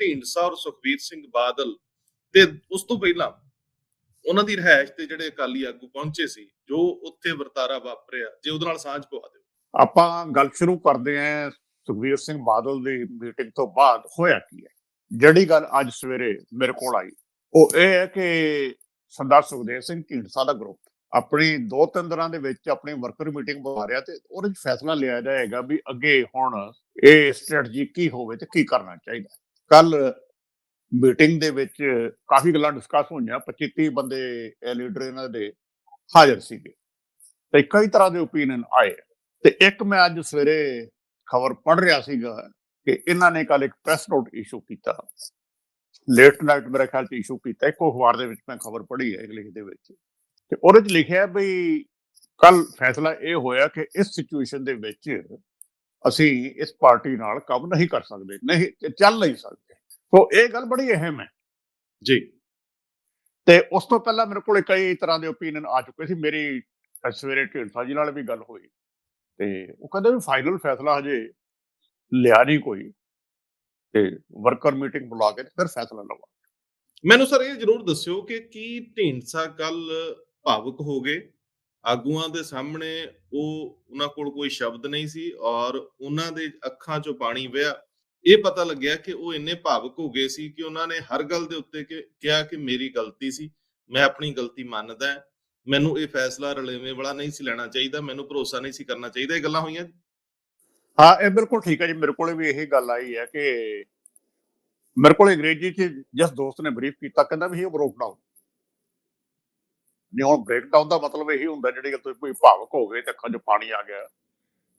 ਢੀਂਡਸਾ ਔਰ ਸੁਖਬੀਰ ਸਿੰਘ ਬਾਦਲ ਤੇ ਉਸ ਤੋਂ ਪਹਿਲਾਂ ਉਹਨਾਂ ਦੀ ਰਹਿائش ਤੇ ਜਿਹੜੇ ਅਕਾਲੀ ਆਗੂ ਪਹੁੰਚੇ ਸੀ, ਜੋ ਉੱਥੇ ਵਰਤਾਰਾ ਵਾਪਰਿਆ, ਜੇ ਉਹਦੇ ਨਾਲ ਸਾਂਝ ਪਵਾ ਦਿਓ। ਆਪਾਂ ਗੱਲ ਸ਼ੁਰੂ ਕਰਦੇ ਆਂ ਸੁਖਵੀਰ ਸਿੰਘ ਬਾਦਲ ਦੀ ਮੀਟਿੰਗ ਤੋਂ ਬਾਅਦ ਹੋਇਆ ਕੀ ਹੈ। ਜਿਹੜੀ ਗੱਲ ਅੱਜ ਸਵੇਰੇ ਮੇਰੇ ਕੋਲ ਆਈ, ਉਹ ਇਹ ਹੈ ਕਿ ਸਰਦਾਰ ਸੁਖਦੇਵ ਸਿੰਘ ਢੀਂਡਸਾ ਦਾ ਗਰੁੱਪ ਆਪਣੀ ਦੋ ਤਿੰਨ ਦਿਨਾਂ ਦੇ ਵਿੱਚ ਆਪਣੀ ਵਰਕਰ ਮੀਟਿੰਗ ਬੁਲਾ ਰਿਹਾ ਤੇ ਉਹਦੇ ਵਿੱਚ ਫੈਸਲਾ ਲਿਆ ਜਾਏਗਾ ਵੀ ਅੱਗੇ ਹੁਣ ਇਹ ਸਟ੍ਰੈਟਜੀ ਕੀ ਹੋਵੇ ਤੇ ਕੀ ਕਰਨਾ ਚਾਹੀਦਾ। ਕੱਲ ਮੀਟਿੰਗ ਦੇ ਵਿੱਚ ਕਾਫੀ ਗੱਲਾਂ ਡਿਸਕਸ ਹੋਈਆਂ 25 30 ਬੰਦੇ ਲੀਡਰ ਇਹਨਾਂ ਦੇ ਹਾਜ਼ਰ ਸੀਗੇ। ਤੇ ਕਈ ਤਰ੍ਹਾਂ ਦੇ ਓਪੀਨੀਅਨ ਆਏ। ਤੇ ਇੱਕ ਮੈਂ ਅੱਜ ਸਵੇਰੇ ਖਬਰ ਪੜ੍ਹ ਰਿਹਾ ਸੀਗਾ ਕਿ ਇਹਨਾਂ ਨੇ ਕੱਲ ਇੱਕ ਪ੍ਰੈਸ ਨੋਟ ਇਸ਼ੂ ਕੀਤਾ। ਲੇਟ ਨਾਈਟ ਮੇਰੇ ਖਿਆਲ ਚ ਇਸ਼ੂ ਕੀਤਾ। ਇੱਕ ਅਖਬਾਰ ਦੇ ਵਿੱਚ ਮੈਂ ਖਬਰ ਪੜ੍ਹੀ ਹੈ ਇੰਗਲਿਸ਼ ਦੇ ਵਿੱਚ। ਤੇ ਉਹਦੇ ਚ ਲਿਖਿਆ ਵੀ ਕੱਲ ਫੈਸਲਾ ਇਹ ਹੋਇਆ ਕਿ ਇਸ ਸਿਚੁਏਸ਼ਨ ਦੇ ਵਿੱਚ ਅਸੀਂ ਇਸ ਪਾਰਟੀ ਨਾਲ ਕੰਮ ਨਹੀਂ ਕਰ ਸਕਦੇ ਨਹੀਂ ਚੱਲ ਨਹੀਂ ਸਕਦੇ। ਸੋ ਇਹ ਗੱਲ ਬੜੀ ਅਹਿਮ ਹੈ। ਜੀ। ਤੇ ਉਸ ਤੋਂ ਪਹਿਲਾਂ ਮੇਰੇ ਕੋਲ ਕਈ ਤਰ੍ਹਾਂ ਦੇ ਓਪੀਨੀਅਨ ਆ ਚੁੱਕੇ ਸੀ। ਮੇਰੀ ਸਵੇਰੇ ਢੀਂਡਸਾ ਜੀ ਨਾਲ ਵੀ ਗੱਲ ਹੋਈ। ਤੇ ਉਹ ਕਹਿੰਦੇ ਵੀ ਫਾਈਨਲ ਫੈਸਲਾ ਹਜੇ ਲਿਆ ਨਹੀਂ ਕੋਈ। ਤੇ ਵਰਕਰ ਮੀਟਿੰਗ ਬੁਲਾ ਕੇ ਫਿਰ ਫੈਸਲਾ ਲਵਾ ਮੈਨੂੰ ਸਰ ਇਹ ਜਰੂਰ ਦੱਸਿਓ ਕਿ ਕੀ ਢੀਂਡਸਾ ਕੱਲ ਭਾਵੁਕ ਹੋ ਗਏ? ਆਗੂਆਂ ਦੇ ਸਾਹਮਣੇ ਉਹ ਉਹਨਾਂ ਕੋਲ ਕੋਈ ਸ਼ਬਦ ਨਹੀਂ ਸੀ ਔਰ ਉਹਨਾਂ ਦੇ ਅੱਖਾਂ 'ਚੋਂ ਪਾਣੀ ਵਹਿਆ। ਇਹ ਪਤਾ ਲੱਗਿਆ ਕਿ ਉਹ ਇੰਨੇ ਭਾਵਕ ਹੋ ਗਏ ਸੀ ਕਿ ਉਹਨਾਂ ਨੇ ਹਰ ਗੱਲ ਦੇ ਉੱਤੇ ਕਿਹਾ ਕਿ ਮੇਰੀ ਗਲਤੀ ਸੀ, ਮੈਂ ਆਪਣੀ ਗਲਤੀ ਮੰਨਦਾ ਮੈਨੂੰ ਇਹ ਫੈਸਲਾ ਰਲੇਵੇਂ ਵਾਲਾ ਨਹੀਂ ਸੀ ਲੈਣਾ ਚਾਹੀਦਾ, ਮੈਨੂੰ ਭਰੋਸਾ ਨਹੀਂ ਸੀ ਕਰਨਾ ਚਾਹੀਦਾ, ਇਹ ਗੱਲਾਂ ਹੋਈਆਂ ਹਾਂ, ਇਹ ਬਿਲਕੁਲ ਠੀਕ ਹੈ ਜੀ, ਮੇਰੇ ਕੋਲੇ ਵੀ ਇਹੀ ਗੱਲ ਆਈ ਹੈ ਕਿ ਮੇਰੇ ਕੋਲ ਅੰਗਰੇਜ਼ੀ ਚ ਜਿਸ ਦੋਸਤ ਨੇ ਬਰੀਫ ਕੀਤਾ, ਕਹਿੰਦਾ ਵੀ ਇਹ ਬ੍ਰੋਕ ਡਾਊਨ ਨਹੀਂ, ਹੁਣ ਬ੍ਰੇਕਡਾਊਨ ਦਾ ਮਤਲਬ ਇਹੀ ਹੁੰਦਾ ਜਿਹੜੀ ਗੱਲ ਤੁਸੀਂ ਕੋਈ ਭਾਵਕ ਹੋ ਗਏ ਤੇ ਅੱਖਾਂ 'ਚ ਪਾਣੀ ਆ ਗਿਆ।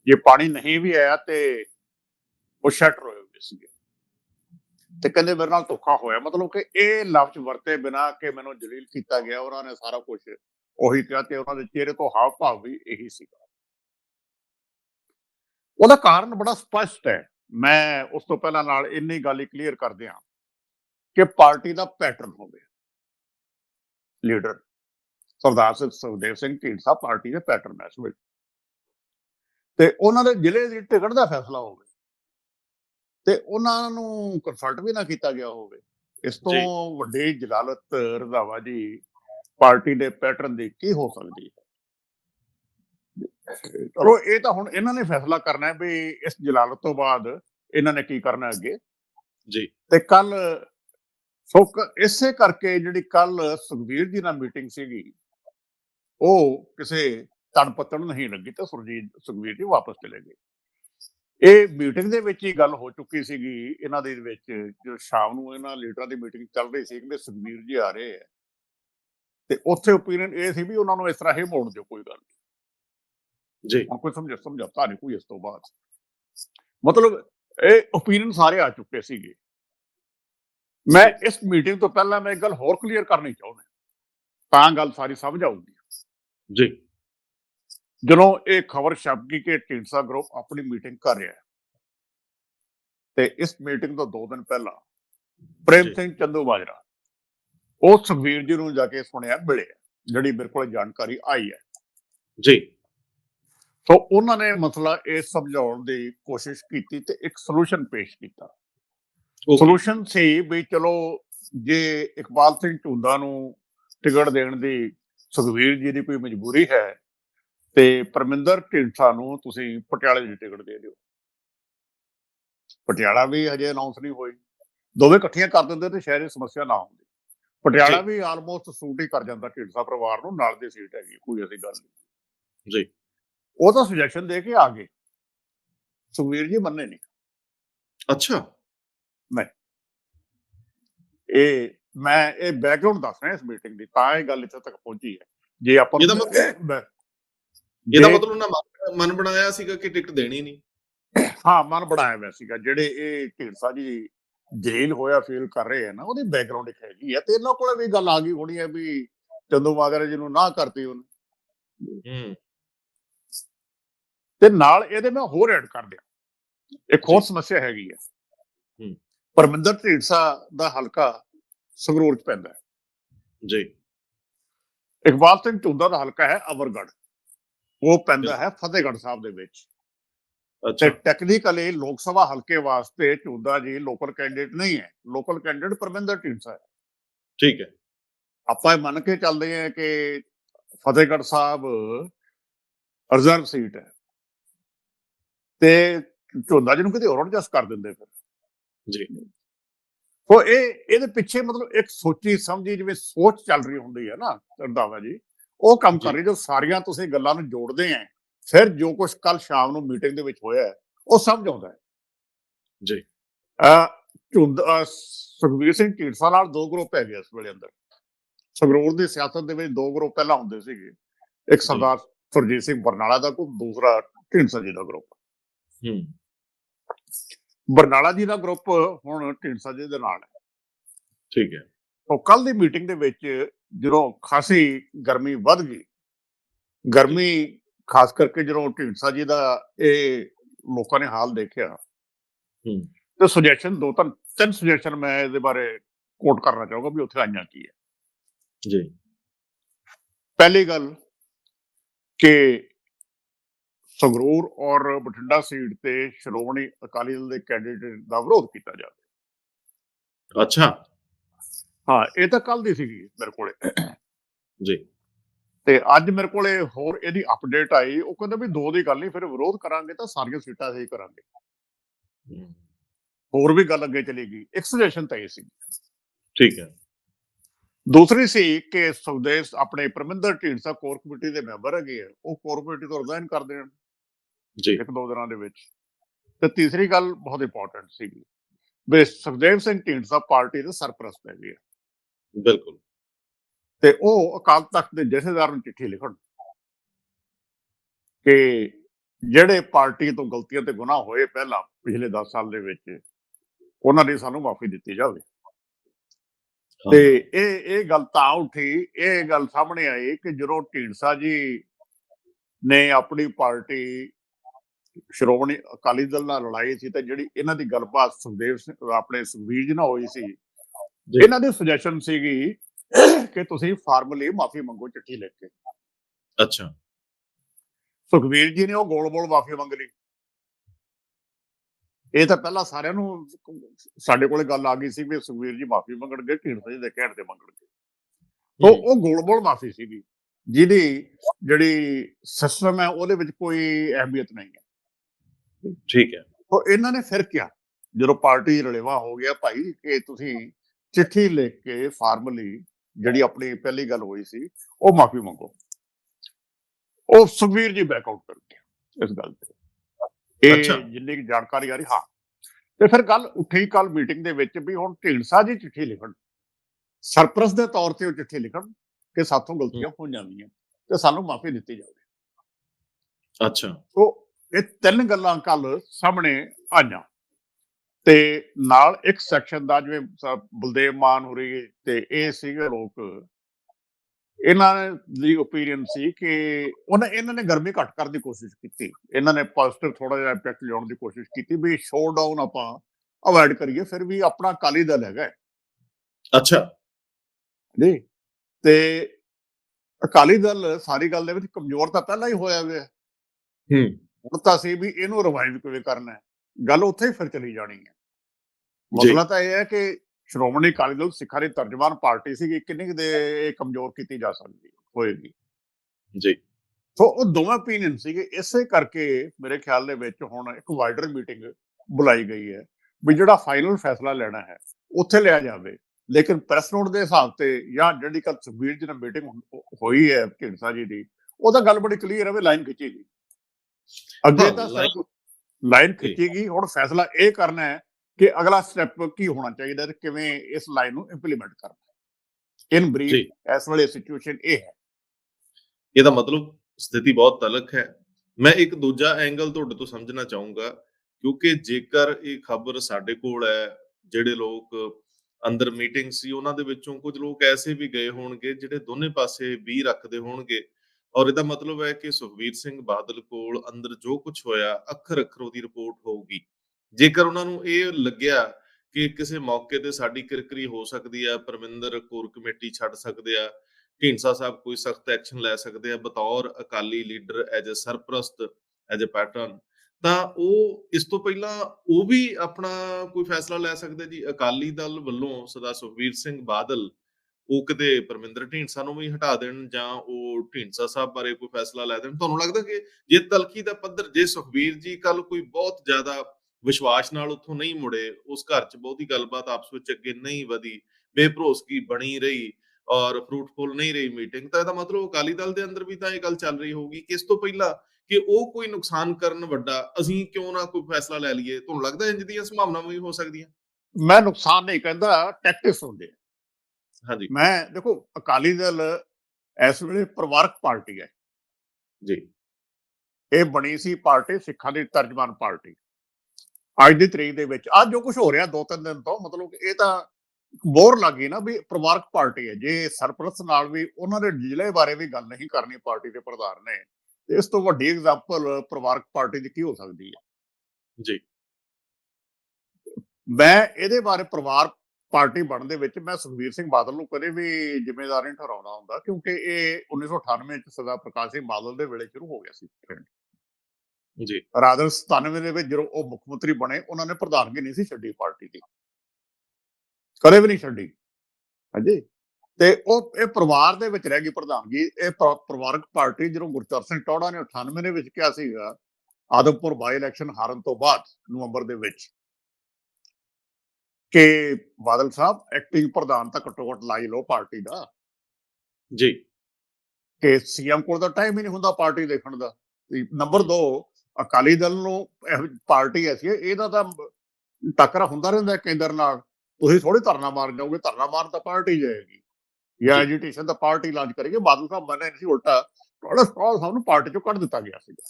ਜੇ ਪਾਣੀ ਨਹੀਂ ਵੀ ਆਇਆ ਤੇ ਉਹ ਸ਼ਟਰ ਹੋਏ ਹੋਏ ਸੀਗੇ। ਤੇ ਕਹਿੰਦੇ ਮੇਰੇ ਨਾਲ ਧੋਖਾ ਹੋਇਆ। ਮਤਲਬ ਕਿ ਇਹ ਲਫ਼ਜ਼ ਵਰਤੇ ਬਿਨਾ ਕਿ ਮੈਨੂੰ ਜਲੀਲ ਕੀਤਾ ਗਿਆ, ਉਹਨਾਂ ਨੇ ਸਾਰਾ ਕੁਝ ਉਹੀ ਕਿਹਾ ਤੇ ਉਹਨਾਂ ਦੇ ਚਿਹਰੇ ਤੋਂ ਹਾਵ ਭਾਵ ਵੀ ਇਹੀ ਸੀਗਾ। ਉਹਦਾ ਕਾਰਨ ਬੜਾ ਸਪਸ਼ਟ ਹੈ। ਮੈਂ ਉਸ ਤੋਂ ਪਹਿਲਾਂ ਨਾਲ ਇੰਨੀ ਗੱਲ ਹੀ ਕਲੀਅਰ ਕਰ ਦਿਆਂ ਕਿ ਪਾਰਟੀ ਦਾ ਪੈਟਰਨ ਹੋਵੇ। ਲੀਡਰ ਸਰਦਾਰ ਸਿੰਘ ਸੁਖਦੇਵ ਸਿੰਘ ਢੀਂਡਸਾ ਪਾਰਟੀ ਦੇ ਪੈਟਰਨ ਹੈ ਇਸ ਵੇਲੇ ਤੇ ਉਹਨਾਂ ਦੇ ਜ਼ਿਲ੍ਹੇ ਦੀ ਟਿਕਟ ਦਾ ਫੈਸਲਾ ਹੋਵੇ ਤੇ ਉਹਨਾਂ ਨੂੰ ਕੰਸਲਟ ਵੀ ਨਾ ਕੀਤਾ ਗਿਆ ਹੋਵੇ। ਇਸ ਤੋਂ। ਵੱਡੀ ਜਲਾਲਤ ਰੰਧਾਵਾ ਜੀ ਪਾਰਟੀ ਦੇ ਪੈਟਰਨ ਦੀ ਕੀ ਹੋ ਸਕਦੀ ਹੈ? ਚਲੋ ਇਹ ਤਾਂ ਹੁਣ ਇਹਨਾਂ ਨੇ ਫੈਸਲਾ ਕਰਨਾ ਹੈ ਵੀ ਇਸ ਜਲਾਲਤ ਤੋਂ ਬਾਅਦ ਇਹਨਾਂ ਨੇ ਕੀ ਕਰਨਾ ਅੱਗੇ। ਜੀ। ਤੇ ਕੱਲ ਸੋ ਇਸੇ ਕਰਕੇ ਜਿਹੜੀ ਕੱਲ ਸੁਖਬੀਰ ਜੀ ਨਾਲ ਮੀਟਿੰਗ ਸੀਗੀ ਉਹ ਕਿਸੇ ਤਣ ਪੱਤਣ ਨਹੀਂ ਲੱਗੀ ਤੇ ਸੁਰਜੀਤ ਸੁਖਬੀਰ ਜੀ ਵਾਪਸ ਚਲੇ ਗਏ। ਇਹ ਮੀਟਿੰਗ ਦੇ ਵਿੱਚ ਹੀ ਗੱਲ ਹੋ ਚੁੱਕੀ ਸੀਗੀ। ਇਹਨਾਂ ਦੇ ਵਿੱਚ ਜੋ ਸ਼ਾਮ ਨੂੰ ਇਹਨਾਂ ਲੀਡਰਾਂ ਦੀ ਮੀਟਿੰਗ ਚੱਲ ਰਹੀ ਸੀ ਕਿ ਸੁਖਬੀਰ ਜੀ ਆ ਰਹੇ ਆ। ਤੇ ਉੱਥੇ ਓਪੀਨੀਅਨ ਇਹ ਸੀ ਵੀ ਉਹਨਾਂ ਨੂੰ ਇਸ ਤਰ੍ਹਾਂ ਹੀ ਮੋੜ ਦਿਓ ਕੋਈ ਗੱਲ ਨਹੀਂ। ਜੀ। ਕੋਈ ਸਮਝ ਸਮਝੌਤਾ ਨਹੀਂ ਕੋਈ ਇਸ ਤੋਂ ਬਾਅਦ। ਮਤਲਬ ਇਹ ਓਪੀਨੀਅਨ ਸਾਰੇ ਆ ਚੁੱਕੇ ਸੀਗੇ। ਮੈਂ ਇਸ ਮੀਟਿੰਗ ਤੋਂ ਪਹਿਲਾਂ ਮੈਂ ਇੱਕ ਗੱਲ ਹੋਰ ਕਲੀਅਰ ਕਰਨੀ ਚਾਹੁੰਦਾ। ਤਾਂ ਗੱਲ ਸਾਰੀ ਸਮਝ ਆਊਗੀ। ਜੀ ਜਦੋਂ ਇਹ ਖਬਰ ਛਪ ਕਿ ਢੀਂਡਸਾ ਗਰੁੱਪ ਆਪਣੀ ਮੀਟਿੰਗ ਕਰ ਰਿਹਾ ਹੈ ਤੇ ਇਸ ਮੀਟਿੰਗ ਤੋਂ ਦੋ ਦਿਨ ਪਹਿਲਾਂ ਪ੍ਰੇਮ। ਸਿੰਘ ਚੰਦੂ ਮਾਜਰਾ ਉਹ ਸੁਖਵੀਰ ਜੀ ਨੂੰ ਜਾ ਕੇ ਸੁਣਿਆ ਮਿਲੇ ਜਿਹੜੀ ਮੇਰੇ ਕੋਲ ਜਾਣਕਾਰੀ ਆਈ ਹੈ ਜੀ ਸੋ ਉਹਨਾਂ ਨੇ ਮਸਲਾ ਇਹ ਸਮਝਾਉਣ ਦੀ ਕੋਸ਼ਿਸ਼ ਕੀਤੀ ਤੇ ਇੱਕ ਸੋਲੂਸ਼ਨ ਪੇਸ਼ ਕੀਤਾ. ਸੋਲੂਸ਼ਨ ਸੀ ਵੀ ਚਲੋ ਜੇ ਇਕਬਾਲ ਸਿੰਘ ਝੁੰਦਾ ਨੂੰ ਟਿਕਟ ਦੇਣ ਦੀ ਸੁਖਵੀਰ ਜੀ ਦੀ ਕੋਈ ਮਜਬੂਰੀ ਹੈ ਤੇ ਪਰਮਿੰਦਰ ਢੀਂਡਸਾ ਨੂੰ ਤੁਸੀਂ ਪਟਿਆਲੇ ਦੀ ਟਿਕਟ ਦੇ ਦਿਓ। ਪਟਿਆਲਾ ਵੀ ਹਜੇ ਅਨਾਉਂਸ ਨਹੀਂ ਹੋਈ। ਦੋਵੇਂ ਇਕੱਠੀਆਂ ਕਰ ਦਿੰਦੇ ਤੇ ਸ਼ਾਇਦ ਇਹ ਸਮੱਸਿਆ ਨਾ ਹੁੰਦੀ। ਪਟਿਆਲਾ। ਵੀ ਆਲਮੋਸਟ ਸੂਟ ਹੀ ਕਰ ਜਾਂਦਾ ਢੀਂਡਸਾ ਪਰਿਵਾਰ ਨੂੰ ਨਾਲ ਦੀ ਸੀਟ ਹੈਗੀ ਕੋਈ ਐਸੀ ਗੱਲ ਨਹੀਂ। ਜੀ। ਉਹ ਤਾਂ ਸੁਜੈਸ਼ਨ ਦੇ ਕੇ ਆ ਗਏ। ਸੁਖਵੀਰ ਜੀ ਮੰਨੇ ਨਹੀਂ। ਅੱਛਾ। ਇਹ ਮੈਂ ਇਹ ਬੈਕਗ੍ਰਾਉਂਡ ਦੱਸ ਰਿਹਾ ਇਸ ਮੀਟਿੰਗ ਦੀ ਤਾਂ ਇਹ ਗੱਲ ਇੱਥੇ ਤੱਕ ਪਹੁੰਚੀ ਹੈ। ਜੇ ਆਪਾਂ ਇਹਦਾ ਮਤਲਬ- ਇਹਦਾ ਮਤਲਬ ਉਹਨਾਂ ਮਨ- ਬਣਾਇਆ ਸੀਗਾ ਕਿ ਟਿਕਟ ਦੇਣੀ ਨਹੀਂ। ਹਾਂ ਮਨ ਬਣਾਇਆ ਹੋਇਆ ਸੀਗਾ। ਜਿਹੜੇ ਇਹ ਢੀਂਡਸਾ ਜੀ ਜੇਲ੍ਹ ਹੋਇਆ ਫੀਲ ਕਰ ਰਹੇ ਆ ਨਾ ਉਹਦੀ ਬੈਕਗ੍ਰਾਉਂਡ ਇੱਕ ਹੈਗੀ ਹੈ ਤੇ ਇਹਨਾਂ ਕੋਲੇ ਵੀ ਗੱਲ ਆ ਗਈ ਹੋਣੀ ਹੈ ਵੀ ਚੰਦੂ ਮਾਗਰੇ ਜੀ ਨੂੰ ਨਾ ਕਰਤੀ ਉਹਨੇ। ਹੂੰ। ਤੇ ਨਾਲ ਇਹਦੇ ਮੈਂ ਹੋਰ ਐਡ ਕਰ ਦਿਆਂ। ਇੱਕ ਹੋਰ। ਸਮੱਸਿਆ ਹੈਗੀ ਹੈ ਹੂੰ। ਪਰਮਿੰਦਰ ਢੀਂਡਸਾ ਦਾ ਹਲਕਾ ਸੰਗਰੂਰ ਚ ਪੈਂਦਾ ਹੈ। ਜੀ। ਇਕਬਾਲ ਸਿੰਘ ਝੁੰਦਾ ਦਾ ਹਲਕਾ ਹੈ ਅਮਰਗੜ੍ਹ ਉਹ ਪੈਂਦਾ ਹੈ ਫਤਿਹਗੜ੍ਹ ਸਾਹਿਬ ਦੇ ਵਿੱਚ। ਅੱਛਾ। ਟੈਕਨੀਕਲੀ ਲੋਕ ਸਭਾ ਹਲਕੇ ਵਾਸਤੇ ਝੁੰਦਾ ਜੀ ਲੋਕਲ ਕੈਂਡੀਡੇਟ ਨਹੀਂ ਹੈ। ਲੋਕਲ ਕੈਂਡੀਡੇਟ ਪਰਮਿੰਦਰ ਢੀਂਡਸਾ ਹੈ। ਠੀਕ ਹੈ। ਆਪਾਂ ਇਹ ਮੰਨ ਕੇ ਚੱਲਦੇ ਹਾਂ ਕਿ ਫਤਿਹਗੜ੍ਹ ਸਾਹਿਬ ਰਿਜ਼ਰਵ ਸੀਟ ਹੈ। ਤੇ ਝੁੰਦਾ ਜੀ ਨੂੰ ਕਿਤੇ ਹੋਰ ਐਡਜਸਟ ਕਰ ਦਿੰਦੇ ਫਿਰ। ਜੀ। ਸੋ ਇਹ ਇਹਦੇ ਪਿੱਛੇ ਮਤਲਬ ਇੱਕ ਸੋਚੀ ਸਮਝੀ ਜਿਵੇਂ ਸੋਚ ਚੱਲ ਰਹੀ ਹੁੰਦੀ ਹੈ ਨਾ ਰੰਦਾਵਾ ਜੀ ਉਹ ਕੰਮ ਕਰ। ਰਹੀ ਜੋ ਸਾਰੀਆਂ ਤੁਸੀਂ ਗੱਲਾਂ ਨੂੰ ਜੋੜਦੇ ਆ ਫਿਰ ਜੋ ਕੁਝ ਕੱਲ ਸ਼ਾਮ ਨੂੰ ਮੀਟਿੰਗ ਦੇ ਵਿੱਚ ਹੋਇਆ ਉਹ ਸਮਝ ਆਉਂਦਾ ਹੈ। ਜੀ। ਅਹ ਸੁਖਬੀਰ ਸਿੰਘ ਢੀਂਡਸਾ ਨਾਲ ਦੋ ਗਰੁੱਪ ਹੈਗੇ ਇਸ ਵੇਲੇ ਅੰਦਰ। ਸੰਗਰੂਰ ਦੀ ਸਿਆਸਤ ਦੇ ਵਿੱਚ ਦੋ ਗਰੁੱਪ ਪਹਿਲਾਂ ਹੁੰਦੇ ਸੀਗੇ। ਇੱਕ ਸਰਦਾਰ ਸੁਰਜੀਤ ਸਿੰਘ ਬਰਨਾਲਾ ਦਾ ਗਰੁੱਪ ਦੂਸਰਾ ਢੀਂਡਸਾ ਜੀ ਦਾ ਗਰੁੱਪ ਹੂੰ। ਬਰਨਾਲਾ ਜੀ ਦਾ ਗਰੁੱਪ ਹੁਣ ਢੀਂਡਸਾ ਜੀ ਦੇ ਨਾਲ ਹੈ। ਠੀਕ ਹੈ। ਉਹ ਕੱਲ ਦੀ ਮੀਟਿੰਗ ਦੇ ਵਿੱਚ ਜਦੋਂ ਖਾਸੀ ਗਰਮੀ ਵੱਧ ਗਈ ਗਰਮੀ ਖਾਸ ਕਰਕੇ ਜਦੋਂ ਢੀਂਡਸਾ ਜੀ ਦਾ ਇਹ ਲੋਕਾਂ ਨੇ ਹਾਲ ਦੇਖਿਆ ਹੂੰ। ਤੇ ਸੁਜੈਸ਼ਨ ਦੋ ਤਿੰਨ ਤਿੰਨ ਸੁਜੈਸ਼ਨ ਮੈਂ ਇਹਦੇ ਬਾਰੇ ਕੋਟ ਕਰਨਾ ਚਾਹੂੰਗਾ ਵੀ ਉੱਥੇ ਆਈਆਂ ਕੀ ਹੈ। ਜੀ। ਪਹਿਲੀ ਗੱਲ ਕਿ ਸੰਗਰੂਰ ਔਰ ਬਠਿੰਡਾ ਸੀਟ ਤੇ ਸ਼੍ਰੋਮਣੀ ਅਕਾਲੀ ਦਲ ਦੇ ਕੈਂਡੀਡੇਟ ਦਾ ਵਿਰੋਧ ਕੀਤਾ ਜਾਵੇ ਅੱਛਾ। ਹਾਂ ਇਹ ਤਾਂ ਕੱਲ ਦੀ ਸੀਗੀ ਮੇਰੇ ਕੋਲੇ। ਜੀ। ਤੇ ਅੱਜ ਮੇਰੇ ਕੋਲੇ ਹੋਰ ਇਹਦੀ ਅਪਡੇਟ ਆਈ ਉਹ ਕਹਿੰਦਾ ਵੀ ਦੋ ਦੀ ਗੱਲ ਨਹੀਂ ਫਿਰ ਵਿਰੋਧ ਕਰਾਂਗੇ ਤਾਂ ਸਾਰੀਆਂ ਸੀਟਾਂ ਸਹੀ ਕਰਾਂਗੇ। ਹੋਰ ਵੀ ਗੱਲ ਅੱਗੇ ਚਲੀ ਗਈ ਇੱਕ ਸੁਜੈਸ਼ਨ ਤਾਂ ਇਹ ਸੀ। ਠੀਕ ਹੈ। ਦੂਸਰੀ ਸੀ ਕਿ ਸੁਖਦੇਵ ਆਪਣੇ ਪਰਮਿੰਦਰ ਢੀਂਡਸਾ ਕੋਰ ਕਮੇਟੀ ਦੇ ਮੈਂਬਰ ਹੈਗੇ ਆ ਉਹ ਕੋਰ ਕਮੇਟੀ ਤੋਂ ਰਿਜ਼ਾਈਨ ਕਰ ਦੇਣ। ਜੀ। ਇੱਕ ਦੋ ਦਿਨਾਂ ਦੇ ਵਿੱਚ। ਤੇ ਤੀਸਰੀ ਗੱਲ ਬਹੁਤ ਇੰਪੋਰਟੈਂਟ ਸੀਗੀ ਵੀ ਸੁਖਦੇਵ ਸਿੰਘ ਢੀਂਡਸਾ ਪਾਰਟੀ ਦੇ ਸਰਪ੍ਰਸਤ ਹੈਗੇ ਆ। ਬਿਲਕੁਲ। ਤੇ ਉਹ ਅਕਾਲ ਤਖਤ ਦੇ ਜਥੇਦਾਰ ਨੂੰ ਚਿੱਠੀ ਲਿਖਣ ਕਿ ਜਿਹੜੇ ਪਾਰਟੀ ਤੋਂ ਗਲਤੀਆਂ ਤੇ ਗੁਨਾਹ ਹੋਏ ਪਹਿਲਾਂ ਪਿਛਲੇ 10 ਸਾਲ ਦੇ ਵਿੱਚ ਉਹਨਾਂ ਦੀ ਸਾਨੂੰ ਮਾਫੀ ਦਿੱਤੀ ਜਾਵੇ। ਤੇ ਇਹ ਇਹ ਗੱਲ ਤਾਂ ਉੱਠੀ ਇਹ ਗੱਲ ਸਾਹਮਣੇ ਆਈ ਕਿ ਜਦੋਂ ਢੀਂਡਸਾ ਜੀ ਨੇ ਆਪਣੀ ਪਾਰਟੀ ਸ਼੍ਰੋਮਣੀ ਅਕਾਲੀ ਦਲ ਨਾਲ ਲੜਾਈ ਸੀ ਤੇ ਜਿਹੜੀ ਇਹਨਾਂ ਦੀ ਗੱਲਬਾਤ ਸੁਖਦੇਵ ਸਿੰਘ ਆਪਣੇ ਸੁਖਬੀਰ ਜੀ ਨਾਲ ਹੋਈ ਸੀ। ਇਹਨਾਂ ਦੀ ਸੁਜੈਸ਼ਨ ਸੀਗੀ ਕਿ ਤੁਸੀਂ ਫਾਰਮਲੀ ਮਾਫੀ ਮੰਗੋ ਚਿੱਠੀ ਲਿਖ ਕੇ। ਅੱਛਾ। ਸੁਖਬੀਰ ਜੀ ਨੇ ਉਹ ਗੋਲ-ਮੋਲ ਮਾਫੀ ਮੰਗ ਲਈ। ਇਹ ਤਾਂ ਪਹਿਲਾਂ ਸਾਰਿਆਂ ਨੂੰ ਸਾਡੇ ਕੋਲੇ ਗੱਲ ਆ ਗਈ ਸੀ ਵੀ ਸੁਖਬੀਰ ਜੀ ਮਾਫੀ ਮੰਗਣਗੇ ਢੀਂਡਸਾ ਦੇ ਕਹਿਣ ਤੇ ਮੰਗਣਗੇ। ਉਹ ਹੂੰ, ਉਹ ਗੋਲ-ਮੋਲ ਮਾਫੀ ਸੀਗੀ ਜਿਹਦੀ ਜਿਹੜੀ ਸਿਸਟਮ ਹੈ ਉਹਦੇ ਵਿੱਚ ਕੋਈ ਅਹਿਮੀਅਤ ਨਹੀਂ ਹੈ। ਠੀਕ ਹੈ। ਉਹ ਇਹਨਾਂ ਨੇ ਫਿਰ ਕਿਹਾ ਜਦੋਂ ਪਾਰਟੀ ਰਲੇਵਾ ਹੋ ਗਿਆ ਭਾਈ ਕਿ ਤੁਸੀਂ ਚਿੱਠੀ ਲਿਖ ਕੇ ਫਾਰਮਲੀ ਜਿਹੜੀ ਆਪਣੀ ਪਹਿਲੀ ਗੱਲ ਹੋਈ ਸੀ ਉਹ ਮਾਫੀ ਮੰਗੋ। ਉਹ ਸੁਖਬੀਰ ਜੀ ਬੈਕ ਆਊਟ ਕਰ ਗਏ ਇਸ ਗੱਲ ਤੇ। ਇਹ। ਜਿੰਨੀ ਕੁ ਜਾਣਕਾਰੀ ਆ ਰਹੀ ਹਾਂ। ਤੇ ਫਿਰ ਗੱਲ ਉੱਠੀ ਕੱਲ ਮੀਟਿੰਗ ਦੇ ਵਿੱਚ ਵੀ ਹੁਣ ਢੀਂਡਸਾ ਜੀ ਚਿੱਠੀ ਲਿਖਣ। ਸਰਪ੍ਰਸਤ ਦੇ ਤੌਰ ਤੇ ਉਹ ਚਿੱਠੀ ਲਿਖਣ ਕਿ ਸਾਥੋਂ ਗਲਤੀਆਂ ਹੋ। ਜਾਂਦੀਆਂ ਤੇ ਸਾਨੂੰ ਮਾਫੀ ਦਿੱਤੀ ਜਾਵੇ। ਅੱਛਾ। ਸੋ ਇਹ ਤਿੰਨ ਗੱਲਾਂ ਕੱਲ ਸਾਹਮਣੇ ਆਈਆਂ। ਤੇ ਨਾਲ ਇੱਕ ਸੈਕਸ਼ਨ ਦਾ ਜਿਵੇਂ ਬਲਦੇਵ ਮਾਨ ਹੋਰੀ ਤੇ ਇਹ ਸੀਗੇ ਲੋਕ ਇਹਨਾਂ ਦੀ ਓਪੀਨੀਅਨ ਸੀ ਕਿ ਉਹਨਾਂ ਇਹਨਾਂ ਨੇ ਗਰਮੀ ਘੱਟ ਕਰਨ ਦੀ ਕੋਸ਼ਿਸ਼ ਕੀਤੀ। ਇਹਨਾਂ ਨੇ ਪੋਜ਼ਿਟਿਵ ਥੋੜਾ ਜਿਹਾ ਇੰਪੈਕਟ ਲਿਆਉਣ ਦੀ ਕੋਸ਼ਿਸ਼ ਕੀਤੀ ਵੀ ਸ਼ੋ ਡਾਊਨ ਆਪਾਂ ਅਵੋਇਡ ਕਰੀਏ ਫਿਰ ਵੀ ਆਪਣਾ ਅਕਾਲੀ ਦਲ ਹੈਗਾ। ਅੱਛਾ। ਜੀ। ਤੇ ਅਕਾਲੀ ਦਲ ਸਾਰੀ ਗੱਲ ਦੇ ਵਿੱਚ ਕਮਜ਼ੋਰ ਤਾਂ ਪਹਿਲਾਂ ਹੀ ਹੋਇਆ ਹੋਇਆ ਹੈ। ਹੁਣ ਤਾਂ ਸੀ ਵੀ ਇਹਨੂੰ ਰਿਵਾਈਵ ਕਿਵੇਂ ਕਰਨਾ ਹੈ? ਗੱਲ ਉੱਥੇ ਹੀ ਫਿਰ ਚਲੀ ਜਾਣੀ ਹੈ। ਮਸਲਾ ਤਾਂ ਇਹ ਹੈ ਕਿ ਸ਼੍ਰੋਮਣੀ ਅਕਾਲੀ ਦਲ ਸਿੱਖਾਂ ਦੀ ਤਰਜਮਾਨ ਪਾਰਟੀ ਸੀ ਕਿੰਨੀ ਦੇ ਇਹ ਕਮਜ਼ੋਰ ਕੀਤੀ ਜਾ ਸਕਦੀ ਹੋਏਗੀ। ਜੀ। ਸੋ ਉਹ ਦੋਵੇਂ ਓਪੀਨੀਅਨ ਸੀਗੇ ਇਸੇ ਕਰਕੇ ਮੇਰੇ ਖਿਆਲ ਦੇ ਵਿੱਚ ਹੁਣ ਇੱਕ ਵਾਈਡਰ ਮੀਟਿੰਗ ਬੁਲਾਈ ਗਈ ਹੈ ਵੀ ਜਿਹੜਾ ਫਾਈਨਲ ਫੈਸਲਾ ਲੈਣਾ ਹੈ ਉੱਥੇ ਲਿਆ ਜਾਵੇ। ਲੇਕਿਨ ਪ੍ਰੈਸ ਨੋਟ ਦੇ ਹਿਸਾਬ ਤੇ ਜਾਂ ਜਿਹੜੀ ਕੱਲ ਸੁਖਬੀਰ ਜੀ ਨਾਲ ਮੀਟਿੰਗ ਹੋਈ ਹੈ ਢੀਂਡਸਾ ਜੀ ਦੀ ਉਹਦਾ ਗੱਲ ਬੜੀ ਕਲੀਅਰ ਹੈ ਵੀ ਲਾਈਨ ਖਿੱਚੀ ਗਈ। ਅੱਗੇ ਤਾਂ ਲਾਈਨ। ਖਿੱਚੀ ਗਈ ਹੁਣ ਫੈਸਲਾ ਇਹ ਕਰਨਾ ਹੈ ਕਿ ਅਗਲਾ ਸਟੈਪ ਕੀ ਹੋਣਾ ਚਾਹੀਦਾ ਤੇ ਕਿਵੇਂ ਇਸ ਲਾਈਨ ਨੂੰ ਇੰਪਲੀਮੈਂਟ ਕਰਨਾ ਇਨ ਬਰੀਫ ਇਸ ਵੇਲੇ ਸਿਚੁਏਸ਼ਨ ਇਹ ਹੈ। ਇਹਦਾ ਮਤਲਬ ਸਥਿਤੀ ਬਹੁਤ ਤਲਖ ਹੈ। ਮੈਂ ਇੱਕ ਦੂਜਾ ਐਂਗਲ ਤੁਹਾਡੇ ਤੋਂ ਸਮਝਣਾ ਚਾਹੂੰਗਾ ਕਿਉਂਕਿ ਜੇਕਰ ਇਹ ਖਬਰ ਸਾਡੇ ਕੋਲ ਹੈ ਜਿਹੜੇ ਲੋਕ ਅੰਦਰ ਮੀਟਿੰਗ ਸੀ ਉਹਨਾਂ ਦੇ ਵਿੱਚੋਂ ਕੁਝ ਲੋਕ ਐਸੇ ਵੀ ਗਏ ਹੋਣਗੇ ਜਿਹੜੇ ਦੋਨੇ ਪਾਸੇ ਵੀ ਰੱਖਦੇ ਹੋਣਗੇ। ਔਰ ਇਹਦਾ ਮਤਲਬ ਹੈ ਕਿ ਸੁਖਵੀਰ ਸਿੰਘ ਬਾਦਲ ਕੋਲ ਅੰਦਰ ਜੋ ਕੁਝ ਹੋਇਆ, ਅੱਖਰ ਅੱਖਰ ਉਹਦੀ ਰਿਪੋਰਟ ਹੋਊਗੀ। ਜੇਕਰ ਉਹਨਾਂ ਨੂੰ ਇਹ ਲੱਗਿਆ ਕਿ ਕਿਸੇ ਮੌਕੇ ਤੇ ਸਾਡੀ ਕਿਰਕਰੀ ਹੋ ਸਕਦੀ ਹੈ ਪਰਮਿੰਦਰ ਕੋਰ ਕਮੇਟੀ ਛੱਡ ਸਕਦੇ ਆ, ਢੀਂਡਸਾ ਸਾਹਿਬ ਕੋਈ ਸਖਤ ਐਕਸ਼ਨ ਲੈ ਸਕਦੇ ਆ, ਬਤੌਰ ਅਕਾਲੀ ਲੀਡਰ ਐਜ ਅ ਸਰਪ੍ਰਸਤ, ਐਜ ਅ ਪੈਟਰਨ ਤਾਂ ਉਹ ਇਸ ਤੋਂ ਪਹਿਲਾਂ ਉਹ ਵੀ ਆਪਣਾ ਕੋਈ ਫੈਸਲਾ ਲੈ ਸਕਦੇ ਜੀ? ਅਕਾਲੀ ਦਲ ਵੱਲੋਂ ਸਰਦਾਰ ਸੁਖਬੀਰ ਸਿੰਘ ਬਾਦਲ ਉਹ ਕਿਤੇ ਪਰਮਿੰਦਰ ਢੀਂਡਸਾ ਨੂੰ ਵੀ ਹਟਾ ਦੇਣ ਜਾਂ ਉਹ ਢੀਂਡਸਾ ਸਾਹਿਬ ਬਾਰੇ ਕੋਈ ਫੈਸਲਾ ਲੈ ਦੇਣ? ਤੁਹਾਨੂੰ ਲੱਗਦਾ ਕਿ ਜੇ ਤਲਖੀ ਦਾ ਪੱਧਰ, ਜੇ ਸੁਖਬੀਰ ਜੀ ਕੱਲ ਕੋਈ ਬਹੁਤ ਜ਼ਿਆਦਾ ਵਿਸ਼ਵਾਸ ਨਾਲ ਉੱਥੋਂ ਨਹੀਂ ਮੁੜੇ, ਉਸ ਘਰ 'ਚ ਬਹੁਤੀ ਗੱਲਬਾਤ ਆਪਸ ਵਿੱਚ ਅੱਗੇ ਨਹੀਂ ਵਧੀ, ਬੇਭਰੋਸਗੀ ਬਣੀ ਰਹੀ ਔਰ ਫਰੂਟਫੁਲ ਨਹੀਂ ਰਹੀ ਮੀਟਿੰਗ ਤਾਂ ਇਹਦਾ ਮਤਲਬ ਅਕਾਲੀ ਦਲ ਦੇ ਅੰਦਰ ਵੀ ਤਾਂ ਇਹ ਗੱਲ ਚੱਲ ਰਹੀ ਹੋਊਗੀ ਕਿ ਇਸ ਤੋਂ ਪਹਿਲਾਂ ਕਿ ਉਹ ਕੋਈ ਨੁਕਸਾਨ ਕਰਨ ਵੱਡਾ, ਅਸੀਂ ਕਿਉਂ ਨਾ ਕੋਈ ਫੈਸਲਾ ਲੈ ਲਈਏ? ਤੁਹਾਨੂੰ ਲੱਗਦਾ ਇੰਜ ਦੀਆਂ ਸੰਭਾਵਨਾਵਾਂ ਵੀ ਹੋ ਸਕਦੀਆਂ? ਮੈਂ ਨੁਕਸਾਨ ਨਹੀਂ ਕਹਿੰਦਾ, ਟੈਕਟਿਕਸ ਹੁੰਦੇ ਹਾਂਜੀ। ਮੈਂ ਦੇਖੋ ਅਕਾਲੀ ਦਲ ਇਸ ਵੇਲੇ ਪਰਿਵਾਰਕ ਪਾਰਟੀ ਹੈ। ਜੀ। ਇਹ ਬਣੀ ਸੀ ਪਾਰਟੀ ਸਿੱਖਾਂ ਦੀ ਤਰਜਮਾਨ ਪਾਰਟੀ। ਅੱਜ ਦੀ ਤਰੀਕ ਦੇ ਵਿੱਚ ਅੱਜ ਜੋ ਕੁਝ ਹੋ ਰਿਹਾ ਦੋ ਤਿੰਨ ਦਿਨ ਤੋਂ ਮਤਲਬ ਇਹ ਤਾਂ ਬੋਰ ਲੱਗੀ ਨਾ ਵੀ ਪਰਿਵਾਰਕ ਪਾਰਟੀ ਹੈ। ਜੇ ਸਰਪ੍ਰਸਤ ਨਾਲ ਵੀ ਉਹਨਾਂ ਦੇ ਜ਼ਿਲ੍ਹੇ ਬਾਰੇ ਵੀ ਗੱਲ ਨਹੀਂ ਕਰਨੀ ਪਾਰਟੀ ਦੇ ਪ੍ਰਧਾਨ ਨੇ ਤੇ ਇਸ ਤੋਂ ਵੱਡੀ ਐਗਜ਼ਾਮਪਲ ਪਰਿਵਾਰਕ ਪਾਰਟੀ ਦੀ ਕੀ ਹੋ ਸਕਦੀ ਹੈ? ਜੀ। ਮੈਂ ਇਹਦੇ ਬਾਰੇ ਪਰਿਵਾਰ ਪਾਰਟੀ ਬਣਨ ਦੇ ਵਿੱਚ ਮੈਂ ਸੁਖਬੀਰ ਸਿੰਘ ਬਾਦਲ ਨੂੰ ਕਦੇ ਵੀ ਜ਼ਿੰਮੇਵਾਰ ਨਹੀਂ ਠਹਿਰਾਉਂਦਾ ਹੁੰਦਾ ਕਿਉਂਕਿ ਇਹ 1998 ਚ ਸਰਦਾਰ ਪ੍ਰਕਾਸ਼ ਸਿੰਘ ਬਾਦਲ ਦੇ ਵੇਲੇ ਸ਼ੁਰੂ ਹੋ ਗਿਆ ਸੀ trend। ਜੀ। ਰਾਜਾ 97 ਦੇ ਵਿੱਚ ਜਦੋਂ ਉਹ ਮੁੱਖ ਮੰਤਰੀ ਬਣੇ ਉਹਨਾਂ ਨੇ ਪ੍ਰਧਾਨਗੀ ਨਹੀਂ ਸੀ ਛੱਡੀ ਪਾਰਟੀ ਦੀ। ਕਦੇ ਵੀ ਨਹੀਂ ਛੱਡੀ। ਹਾਂਜੀ। ਤੇ ਉਹ ਇਹ ਪਰਿਵਾਰ ਦੇ ਵਿੱਚ ਰਹਿ ਗਈ ਪ੍ਰਧਾਨਗੀ। ਇਹ ਪਰਿਵਾਰਕ ਪਾਰਟੀ ਜਦੋਂ ਗੁਰਚਰਨ ਸਿੰਘ ਟੌੜਾ ਨੇ 98 ਦੇ ਵਿੱਚ ਕਿਹਾ ਸੀਗਾ ਆਦਮਪੁਰ ਬਾਈ ਇਲੈਕਸ਼ਨ ਹਾਰਨ ਤੋਂ ਬਾਅਦ ਨਵੰਬਰ ਦੇ ਵਿੱਚ। ਕਿ ਬਾਦਲ ਸਾਹਿਬ ਐਕਟਿੰਗ ਪ੍ਰਧਾਨ ਤਾਂ ਘੱਟੋ ਘੱਟ ਲਾਈ ਲਓ ਪਾਰਟੀ ਦਾ। ਜੀ। ਕਿ ਸੀਐਮ ਕੋਲ ਤਾਂ ਟਾਈਮ ਹੀ ਨਹੀਂ ਹੁੰਦਾ ਪਾਰਟੀ ਦੇਖਣ ਦਾ। ਨੰਬਰ 2 ਅਕਾਲੀ ਦਲ ਨੂੰ ਪਾਰਟੀ ਐਸੀ ਹੈ ਇਹਦਾ ਤਾਂ ਟੱਕਰਾ ਹੁੰਦਾ ਰਹਿੰਦਾ ਕੇਂਦਰ ਨਾਲ। ਤੁਸੀਂ ਥੋੜੀ ਧਰਨਾ ਮਾਰ ਜਾਓਗੇ ਧਰਨਾ ਮਾਰਨ ਤਾਂ ਪਾਰਟੀ ਜਾਏਗੀ। ਜਾਂ ਜੀ। ਐਜੀਟੇਸ਼ਨ ਤਾਂ ਪਾਰਟੀ ਲਾਂਚ ਕਰੇਗੀ ਬਾਦਲ ਸਾਹਿਬ ਮੰਨੇ ਨਹੀਂ ਸੀ ਉਲਟਾ ਥੋੜਾ ਸਟਾਲ ਸਾਹਿਬ ਨੂੰ ਪਾਰਟੀ ਚੋਂ ਕੱਢ ਦਿੱਤਾ ਗਿਆ ਸੀਗਾ।